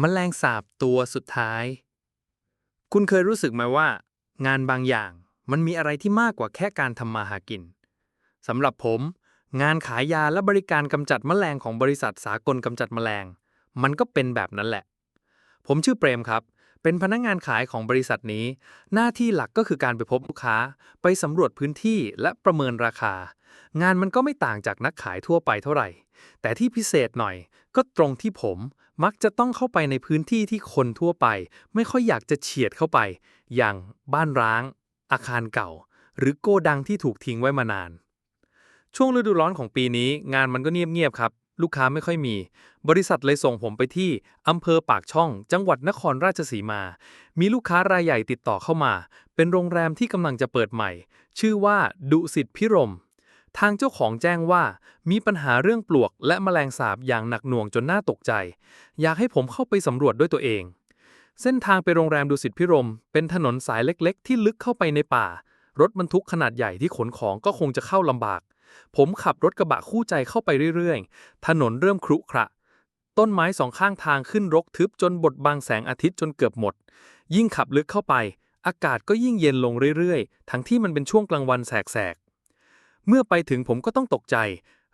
มแมลงสาบตัวสุดท้าย คุณเคยรู้สึกไหมว่า งานบางอย่างมันมีอะไรที่มากกว่าแค่การทำมาหากินสำหรับผม งานขายยาและบริการกำจัดแมลงของบริษัทสากลกำจัดแมลง มันก็เป็นแบบนั้นแหละ ผมชื่อเปรมครับ เป็นพนักงานขายของบริษัทนี้ หน้าที่หลักก็คือการไปพบลูกค้า ไปสำรวจพื้นที่และประเมินราคา งานมันก็ไม่ต่างจากนักขายทั่วไปเท่าไหร่ แต่ที่พิเศษหน่อย ก็ตรงที่ผมมักจะต้องเข้าไปในพื้นที่ที่คนทั่วไป ไม่ค่อยอยากจะเฉียดเข้าไป อย่างบ้านร้าง อาคารเก่า หรือโกดังที่ถูกทิ้งไว้มานาน ช่วงฤดูร้อนของปีนี้ งานมันก็เงียบๆครับ ลูกค้าไม่ค่อยมี บริษัทเลยส่งผมไปที่อำเภอปากช่อง จังหวัดนครราชสีมา มีลูกค้ารายใหญ่ติดต่อเข้ามา เป็นโรงแรมที่กำลังจะเปิดใหม่ ชื่อว่าดุสิตพิรม ทางเจ้าของแจ้งว่า มีปัญหาเรื่องปลวกและแมลงสาบอย่างหนักหน่วงจนน่าตกใจ อยากให้ผมเข้าไปสำรวจด้วยตัวเอง เส้นทางไปโรงแรมดุสิตพิรม เป็นถนนสายเล็กๆ ที่ลึกเข้าไปในป่า รถบรรทุกขนาดใหญ่ที่ขนของก็คงจะเข้าลำบาก ผมขับรถกระบะคู่ใจเข้าไปเรื่อยๆ ถนนเริ่มครุขระ ต้นไม้สองข้างทางขึ้นรกทึบจนบดบังแสงอาทิตย์จนเกือบหมด ยิ่งขับลึกเข้าไป อากาศก็ยิ่งเย็นลงเรื่อยๆ ทั้งที่มันเป็นช่วงกลางวันแสก เมื่อไปถึงผมก็ต้องตกใจ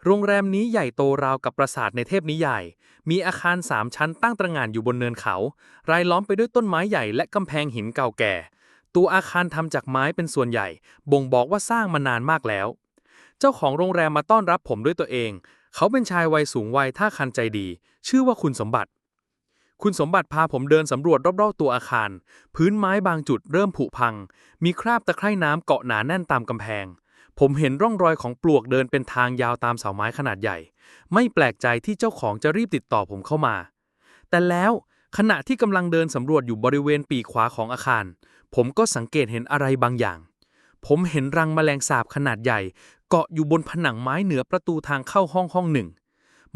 โรงแรมนี้ใหญ่โตราวกับปราสาทในเทพนิยาย มีอาคารสามชั้นตั้งตระหง่านอยู่บนเนินเขา รายล้อมไปด้วยต้นไม้ใหญ่และกำแพงหินเก่าแก่ ตัวอาคารทำจากไม้เป็นส่วนใหญ่ บ่งบอกว่าสร้างมานานมากแล้ว เจ้าของโรงแรมมาต้อนรับผมด้วยตัวเอง เขาเป็นชายวัยสูงวัยท่าคันใจดี ชื่อว่าคุณสมบัติ คุณสมบัติพาผมเดินสำรวจรอบๆตัวอาคาร พื้นไม้บางจุดเริ่มผุพัง มีคราบตะไคร่น้ำเกาะหนาแน่นตามกำแพง ผมเห็นร่องรอยของปลวกเดินเป็นทางยาวตามเสาไม้ขนาดใหญ่ ไม่แปลกใจที่เจ้าของจะรีบติดต่อผมเข้ามา แต่แล้วขณะที่กำลังเดินสำรวจอยู่บริเวณปีกขวาของอาคาร ผมก็สังเกตเห็นอะไรบางอย่าง ผมเห็นรังแมลงสาบขนาดใหญ่ เกาะอยู่บนผนังไม้เหนือประตูทางเข้าห้องห้องหนึ่ง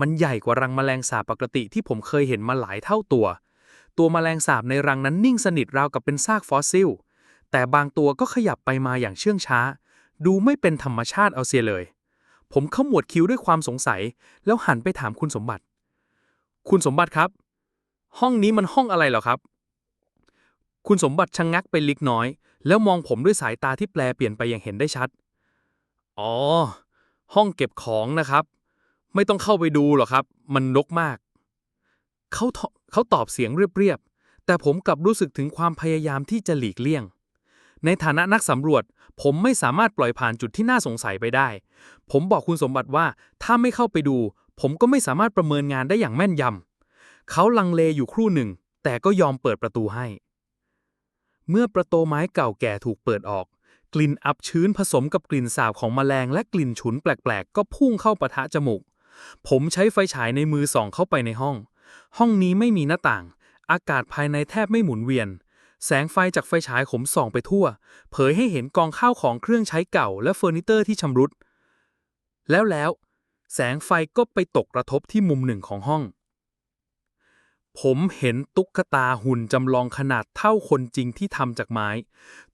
มันใหญ่กว่ารังแมลงสาบปกติที่ผมเคยเห็นมาหลายเท่าตัว ตัวแมลงสาบในรังนั้นนิ่งสนิทราวกับเป็นซากฟอสซิล แต่บางตัวก็ขยับไปมาอย่างเชื่องช้า ดูไม่เป็นธรรมชาติเอาเสียเลย ผมขมวดคิ้วด้วยความสงสัย แล้วหันไปถามคุณสมบัติ คุณสมบัติครับ ห้องนี้มันห้องอะไรเหรอครับ คุณสมบัติชะงงักไปเล็กน้อย แล้วมองผมด้วยสายตาที่แปลเปลี่ยนไปอย่างเห็นได้ชัด อ๋อ ห้องเก็บของนะครับ ไม่ต้องเข้าไปดูหรอกครับ มันรกมากเขาเขาตอบเสียงเรียบๆแต่ผมกลับรู้สึกถึงความพยายามที่จะหลีกเลี่ยง ในฐานะนักสำรวจ ผมไม่สามารถปล่อยผ่านจุดที่น่าสงสัยไปได้ ผมบอกคุณสมบัติว่าถ้าไม่เข้าไปดู ผมก็ไม่สามารถประเมินงานได้อย่างแม่นยำเขาลังเลอยู่ครู่หนึ่ง แต่ก็ยอมเปิดประตูให้ เมื่อประตูไม้เก่าแก่ถูกเปิดออก กลิ่นอับชื้นผสมกับกลิ่นสาบของแมลง และกลิ่นฉุนแปลกๆ ก็พุ่งเข้าปะทะจมูก ผมใช้ไฟฉายในมือส่องเข้าไปในห้อง ห้องนี้ไม่มีหน้าต่าง อากาศภายในแทบไม่หมุนเวียน แสงไฟจากไฟฉายผมส่องไปทั่ว เผยให้เห็นกองข้าวของเครื่องใช้เก่าและเฟอร์นิเจอร์ที่ชำรุด แล้วแล้ว แสงไฟก็ไปตกกระทบที่มุมหนึ่งของห้อง ผมเห็นตุ๊กตาหุ่นจำลองขนาดเท่าคนจริงที่ทำจากไม้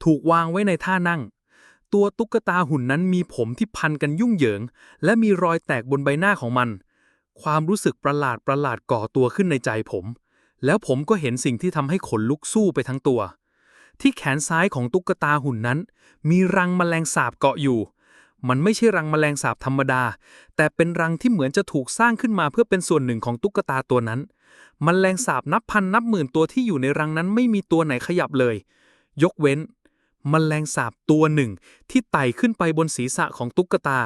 ถูกวางไว้ในท่านั่ง ตัวตุ๊กตาหุ่นนั้นมีผมที่พันกันยุ่งเหยิง และมีรอยแตกบนใบหน้าของมัน ความรู้สึกประหลาดประหลาดก่อตัวขึ้นในใจผม แล้วผมก็เห็นสิ่งที่ทำให้ขนลุกสู้ไปทั้งตัว ที่แขนซ้ายของตุ๊กตาหุ่นนั้น มีรังแมลงสาบเกาะอยู่ มันไม่ใช่รังแมลงสาบธรรมดา แต่เป็นรังที่เหมือนจะถูกสร้างขึ้นมาเพื่อเป็นส่วนหนึ่งของตุ๊กตาตัวนั้นมแมลงสาบนับพันนับหมื่นตัวที่อยู่ในรังนั้นไม่มีตัวไหนขยับเลย ยกเว้นมแมลงสาบตัวหนึ่ง ที่ไต่ขึ้นไปบนศีรษะของตุ๊กตา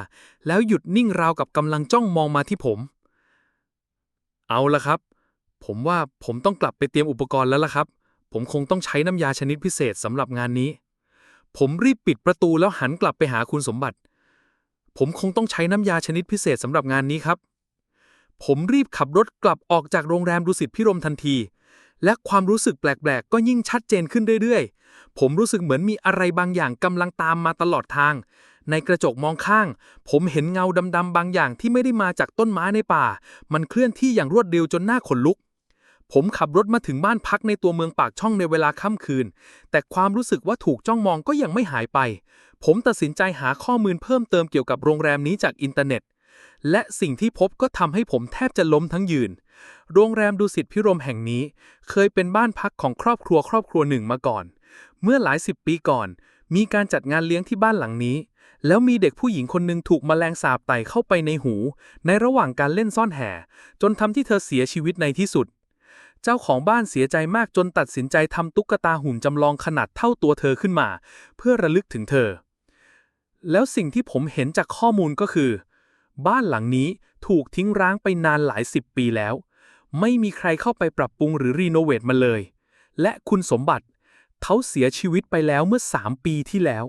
แล้วหยุดนิ่งราวกับกำลังจ้องมองมาที่ผม เอาละครับ ผมว่าผมต้องกลับไปเตรียมอุปกรณ์แล้วล่ะครับ ผมคงต้องใช้น้ำยาชนิดพิเศษสำหรับงานนี้ ผมรีบปิดประตูแล้วหันกลับไปหาคุณสมบัติ ผมคงต้องใช้น้ำยาชนิดพิเศษสำหรับงานนี้ครับ ผมรีบขับรถกลับออกจากโรงแรมดุสิตพิรมทันที และความรู้สึกแปลกๆ ก็ยิ่งชัดเจนขึ้นเรื่อยๆ ผมรู้สึกเหมือนมีอะไรบางอย่างกำลังตามมาตลอดทาง ในกระจกมองข้าง ผมเห็นเงาดำๆบางอย่างที่ไม่ได้มาจากต้นไม้ในป่า มันเคลื่อนที่อย่างรวดเร็วจนหน้าขนลุก ผมขับรถมาถึงบ้านพักในตัวเมืองปากช่องในเวลาค่ำคืน แต่ความรู้สึกว่าถูกจ้องมองก็ยังไม่หายไป ผมตัดสินใจหาข้อมูลเพิ่มเติมเกี่ยวกับโรงแรมนี้จากอินเทอร์เน็ต และสิ่งที่พบก็ทำให้ผมแทบจะล้มทั้งยืน โรงแรมดุสิตพิรมแห่งนี้ เคยเป็นบ้านพักของครอบครัวครอบครัวหนึ่งมาก่อน เมื่อหลายสิบปีก่อน มีการจัดงานเลี้ยงที่บ้านหลังนี้ แล้วมีเด็กผู้หญิงคนหนึ่งถูกแมลงสาบไต่เข้าไปในหู ในระหว่างการเล่นซ่อนแห่ จนทำที่เธอเสียชีวิตในที่สุด เจ้าของบ้านเสียใจมากจนตัดสินใจทำตุ๊กตาหุ่นจำลองขนาดเท่าตัวเธอขึ้นมา เพื่อระลึกถึงเธอ แล้วสิ่งที่ผมเห็นจากข้อมูลก็คือ บ้านหลังนี้ถูกทิ้งร้างไปนานหลายสิบปีแล้ว ไม่มีใครเข้าไปปรับปรุงหรือรีโนเวทมันเลย และคุณสมบัติเขาเสียชีวิตไปแล้วเมื่อสามปีที่แล้ว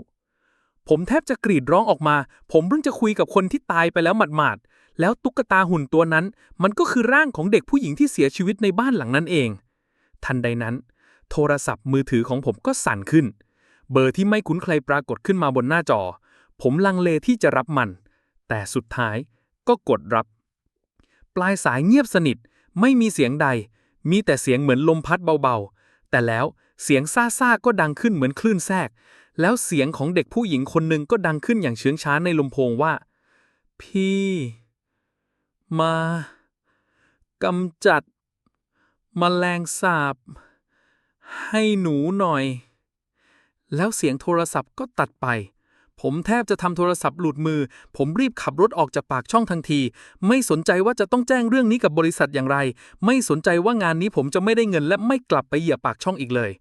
ผมแทบจะกรีดร้องออกมา ผมเพิ่งจะคุยกับคนที่ตายไปแล้วหมาดๆ แล้วตุ๊กตาหุ่นตัวนั้น มันก็คือร่างของเด็กผู้หญิงที่เสียชีวิตในบ้านหลังนั้นเอง ทันใดนั้น โทรศัพท์มือถือของผมก็สั่นขึ้น เบอร์ที่ไม่คุ้นใครปรากฏขึ้นมาบนหน้าจอ ผมลังเลที่จะรับมัน แต่สุดท้ายก็กดรับ ปลายสายเงียบสนิท ไม่มีเสียงใด มีแต่เสียงเหมือนลมพัดเบาๆ แต่แล้วเสียงซ่าๆก็ดังขึ้นเหมือนคลื่นแทรก แล้วเสียงของเด็กผู้หญิงคนหนึ่งก็ดังขึ้นอย่างเชื้องช้าในลำโพงว่า พี่ มากำจัดมแมลงสาบ ให้หนูหน่อย แล้วเสียงโทรศัพท์ก็ตัดไป ผมแทบจะทำโทรศัพท์หลุดมือ ผมรีบขับรถออกจากปากช่องทันที ไม่สนใจว่าจะต้องแจ้งเรื่องนี้กับบริษัทอย่างไร ไม่สนใจว่างานนี้ผมจะไม่ได้เงินและไม่กลับไปเหยียบปากช่องอีกเลย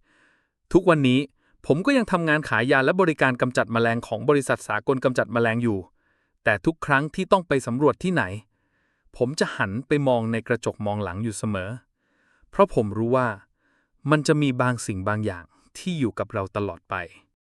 ทุกวันนี้ผมก็ยังทำงานขายยาและบริการกำจัดแมลงของบริษัทสากลกำจัดแมลงอยู่ แต่ทุกครั้งที่ต้องไปสำรวจที่ไหน ผมจะหันไปมองในกระจกมองหลังอยู่เสมอ เพราะผมรู้ว่ามันจะมีบางสิ่งบางอย่างที่อยู่กับเราตลอดไป